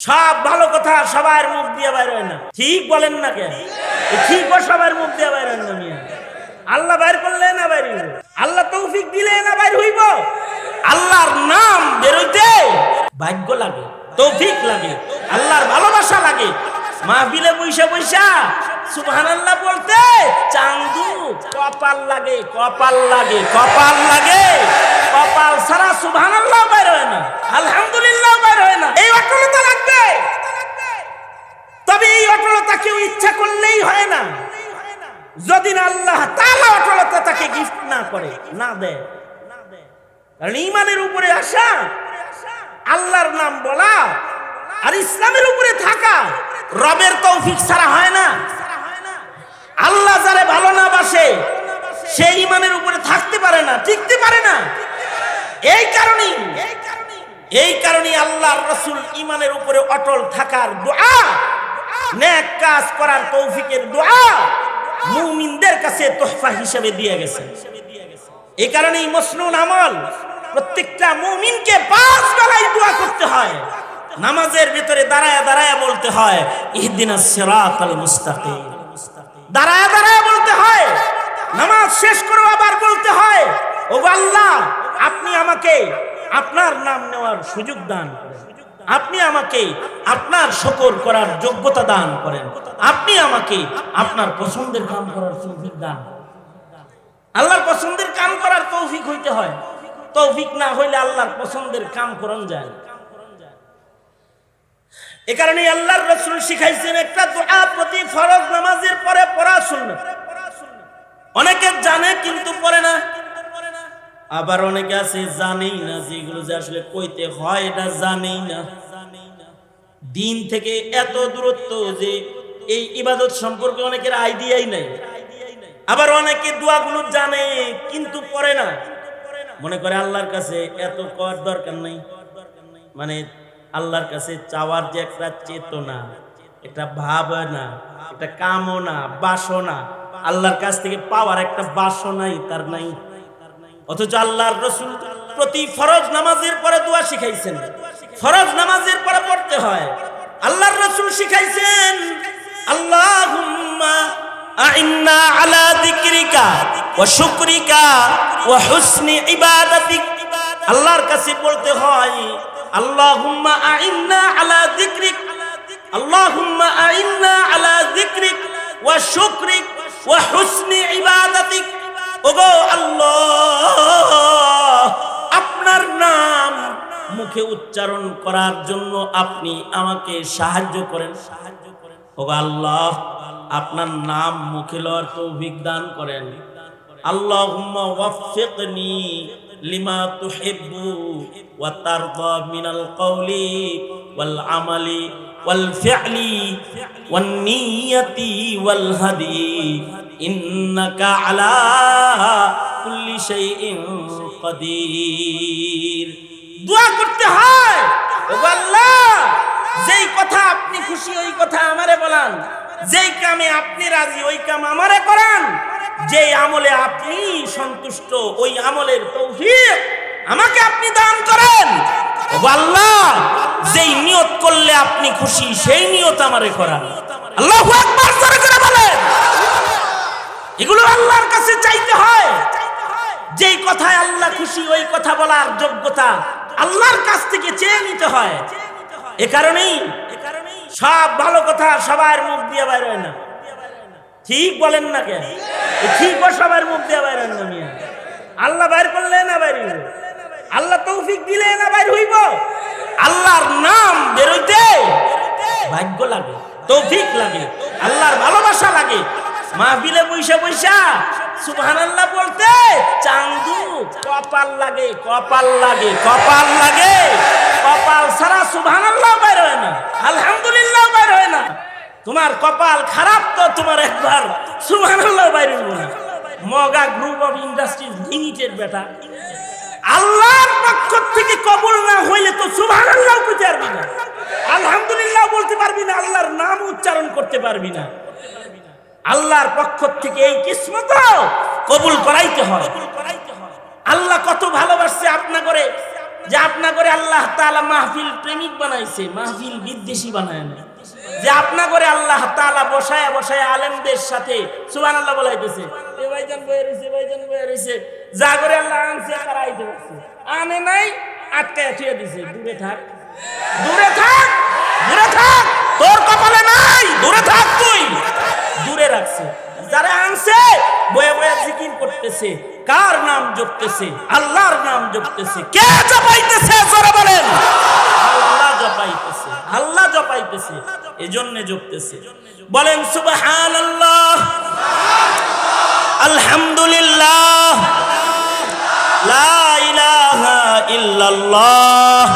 সব ভালো কথা সবার মুখ দিয়ে বাইর হয় না। ঠিক বলেন না কেন? ঠিক সবার মুখ দিয়ে বাইর হয় না আল্লাহ বাইর করলে না বাইর হইব। আল্লাহ তৌফিক দিলে না বাইর হইব। আল্লাহর নাম বেরোইতে ভাগ্য লাগে, তৌফিক লাগে, আল্লাহর ভালোবাসা লাগে। মাহফিলে বৈশা বৈশা সুবহানাল্লাহ বলতে চান্দু কপাল লাগে কপাল লাগে কপাল লাগে। কপাল সারা সুবহানাল্লাহ বাইর হয় না। আলহামদুলিল্লাহ বাইর হয় না। এই অটলতা লাগবে তবে এই অটলতা কেউ ইচ্ছা করলেই হয় না যদি আল্লাহ তাআলা অটলতা তাকে গিফট না করে, না দেয়। কারণ ইমানের উপরে আসা, আল্লাহর নাম বলা আর ইসলামের উপরে থাকা, রবের তৌফিক ছাড়া হয় না। আল্লাহ যারে ভালো না বাসে, সে ইমানের উপরে থাকতে পারে না, টিকতে পারে না। এই কারণেই এই কারণেই আল্লাহর রসুল ইমানের উপরে অটল থাকার দোয়া, নেক কাজ করার তৌফিকের দোয়া মুমিনদের কাছে তোহফা হিসেবে দিয়ে গেছে। এই কারণেই মসনুন আমল, প্রত্যেকটা মুমিনকে পাঁচ বেলায় দোয়া করতে হয়। নামাজের ভিতরে দাঁড়ায় দাঁড়ায় বলতে হয় ইহদিনা সিরাতাল মুস্তাকিম। দাঁড়ায় দাঁড়ায় বলতে হয়, নামাজ শেষ করে আবার বলতে হয় ও আল্লাহ, আপনি আমাকে আপনার নাম নেওয়ার সুযোগ দান করেন। আপনি আমাকে আপনার শকর করার যোগ্যতা দান করেন। আপনি আমাকে আপনার পছন্দের কাম করার সুযোগ দান আল্লাহর পছন্দের কাম করার তৌফিক হইতে হয়। তৌফিক না হইলে আল্লাহর পছন্দের কাম করন যায়। এ কারণে আল্লাহর রসুল শিখাইছেন একটা দোয়া প্রতি ফরজ নামাজের পরে পড়া সুন্নাত অনেকে জানে কিন্তু পড়ে না। আবার অনেকে আছে, জানেই না যেগুলো যে আসলে কইতে হয়, এটা জানেই না। দিন থেকে এত দূরত্ব যে এই ইবাদত সম্পর্কে অনেকের আইডিয়াই নাই। আবার অনেকে দোয়াগুলো জানে, কিন্তু পড়ে না। মনে করে আল্লাহর কাছে এত কর দরকার নাই। মানে আল্লাহর কাছে চাওয়ার যে একটা চেতনা, একটা ভাবনা, একটা কামনা, বাসনা, আল্লাহর কাছ থেকে পাওয়ার একটা বাসনাই তার নাই। অথচ আল্লাহর রসুল প্রতি ফরজ নামাজের পরে দোয়া শিখাইছেন। ফরজ নামাজের পরে পড়তে হয়। আল্লাহর রসুল শিখাইছেন, আল্লাহুম্মা আইন্না আলা যিকরিকা ওয়া শুকরিকা ওয়া হুসনি ইবাদাতিক। আল্লাহর কাছে বলতে হয়, আল্লাহুম্মা আইন্না আলা যিকরিক আল্লাহুম্মা মুখে উচ্চারণ করার জন্য আপনি আমাকে সাহায্য করেন। সাহায্য করেন ওগো আল্লাহ, আপনার নাম মুখে লওয়ার তৌফিক দান করেন। আল্লাহুম্মা ওয়াফফিকনি লিমা তুহিব্বু ওয়া তারদা মিনাল কওলি ওয়াল আমালি ওয়াল ফি'লি ওয়ান নিয়তি ওয়াল হাদি। ইন্নাকা আলা কুল্লি শাইইন কাদির। দোয়া করতে হয়। ও আল্লাহ, যেই কথা আপনি খুশি, ওই কথা আমারে বলান। যেই কামে আপনি রাজি, ওই কাম আমারে করান। যেই আমলে আপনি সন্তুষ্ট, ওই আমলের তৌফিক আমাকে আপনি দান করেন। আল্লাহ, যেই নিয়ত করলে আপনি খুশি, সেই নিয়ত আমারে করান। আল্লাহু করে বলেন। এগুলো আল্লাহর কাছে চাইতে হয়। যেই কথায় আল্লাহ খুশি, ওই কথা বলার যোগ্যতা আল্লাহর কাছ থেকে চেয়ে নিতে হয়। এ কারণেই সব ভালো কথা সবার মুখ দিয়ে বাইর হয় না। ঠিক বলেন না কেন? ঠিক সবার মুখ দিয়ে বাইর হয় না আল্লাহ বাইর করলে না বাইর হইব। আল্লাহ তৌফিক দিলে না বাইর হইব। আল্লাহর নাম বেরোইতে ভাগ্য লাগে, তৌফিক লাগে, আল্লাহর ভালোবাসা লাগে। মাহফিলে বৈশা বৈশা সুবহানাল্লাহ বলতে, চান্দু, কপাল লাগে কপাল লাগে কপাল লাগে। কপাল সারা সুবহানাল্লাহ বের হয় না, আলহামদুলিল্লাহ বের হয় না। তোমার কপাল খারাপ তো তোমার একবার সুবহানাল্লাহ বাইরে হইব না। মগা গ্রুপ অফ ইন্ডাস্ট্রিজ লিমিটেড বেটা। আল্লাহর পক্ষ থেকে কবুল না হইলে তো সুবহানাল্লাহ কইতে পারবি না আলহামদুলিল্লাহ বলতে পারবি না, আল্লাহর নাম উচ্চারণ করতে পারবি না। আল্লাহর পক্ষ থেকে এই কিসমত কবুল করাইতে হয়। আল্লাহ কত ভালোবাসছে আপনা করে যে আপনা করে আল্লাহ তাআলা মাহফিল প্রেমিক বানাইছে, মাহফিল বিদ্বেষী বানায় না যে আপনা করে আল্লাহ তাআলা বসায় বসায় আলেমদের সাথে সুবহানাল্লাহ বলাইতেছে বয়ে রইছে বয়ে রইছে, যা করে আল্লাহ আনছে তারা পারছে আনে নাই, আটকায় থুয়ে দিছে, দূরে থাক। দূরে থাক দূরে থাক, তোর কপালে নাই, দূরে থাক তুই। করতেছে কার নাম জপতেছে? আল্লাহর নাম জপতেছে। কে জপাইতেছে? জোরে বলেন। আল্লাহ জপাইতেছে। আল্লাহ জপাইতেছে। এজন্য জপতেছে। বলেন, সুবহানাল্লাহ। আলহামদুলিল্লাহ। লা ইলাহা ইল্লাল্লাহ।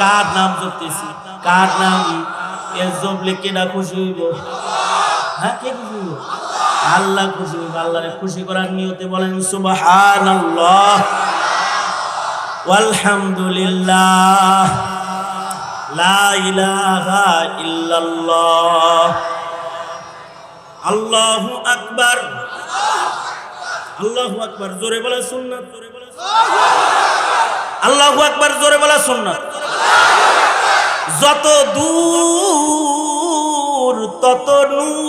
কার নাম জপতেছি? কার নাম? এর জপলে কেডা খুশি হইব? হ্যাঁ কে খুশি হইব আল্লাহ খুশি হইব আল্লাহরে খুশি করার নিয়তে বলেন ওয়ালহামদুলিল্লাহ, লা ইলাহা ইল্লাল্লাহ, আল্লাহু আকবার আল্লাহু আকবার, জোরে বলে সুন্নাত, জোরে বলা আল্লাহু আকবার, জোরে বলা সুন্নাত, যত দূর, তত নূর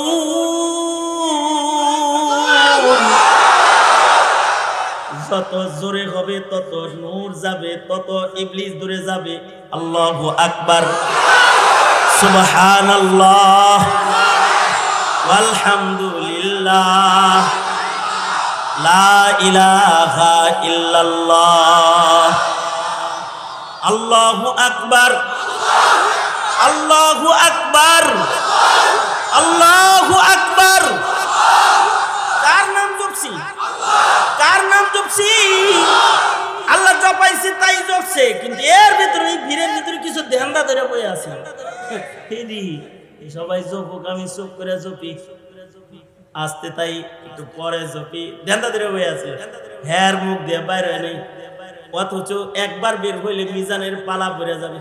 যত জোরে হবে, তত নূর যাবে, তত ইবলিস দূরে যাবে। আল্লাহ আকবার। সুবহানাল্লাহ। আলহামদুলিল্লাহ। লা ইলাহা ইল্লাল্লাহ। আল্লাহু আকবার। আল্লাহু আকবার। আল্লাহু আকবার কার নাম জপছি কার নাম জপছি আল্লাহ জপাইছে তাই কিন্তু এর ভিতরে, এই ভিড়ের ভিতরে কিছু ধ্যানদা ধরে বয়ে আছে। সবাই জপুক আমি চুপ করে জপি। আসতে তাই, একটু পরে জপি। ধ্যানদা ধরে বয়ে আছে। হ্যার মুখ দিয়ে বাইরে নেই। অথচ একবার বের হইলে মিজানের পালা বেড়ে যাবে।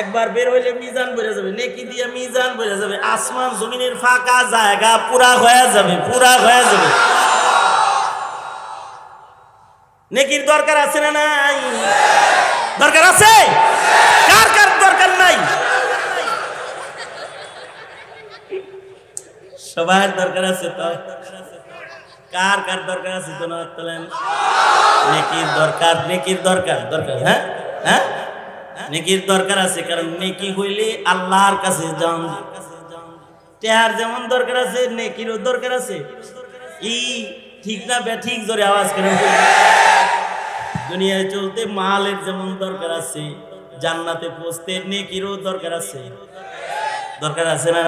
একবার বের হইলে মিজান বেড়ে যাবে। নেকি দিয়ে মিজান বেড়ে যাবে। আসমান জমিনের ফাঁকা জায়গা পুরা হয়ে যাবে, পুরা হয়ে যাবে। নেকির দরকার আছে না নাই? দরকার আছে? কার কার দরকার নাই? সবার দরকার আছে তো। কার কার দরকার আছে তো না তোলেন নেকির দরকার নেকির দরকার দরকার হ্যাঁ? হ্যাঁ? নেকির দরকার আছে, কারণ নেকি হইলে আল্লাহর কাছে যান। টেহার যেমন দরকার আছে, নেকিরও দরকার আছে। ই, ঠিক না বে, ঠিক জোরে আওয়াজ করে দুনিয়ায় চলতে মালের যেমন দরকার আছে জান্নাতে পৌঁছতে নেকিরও দরকার আছে। দরকার আছে না?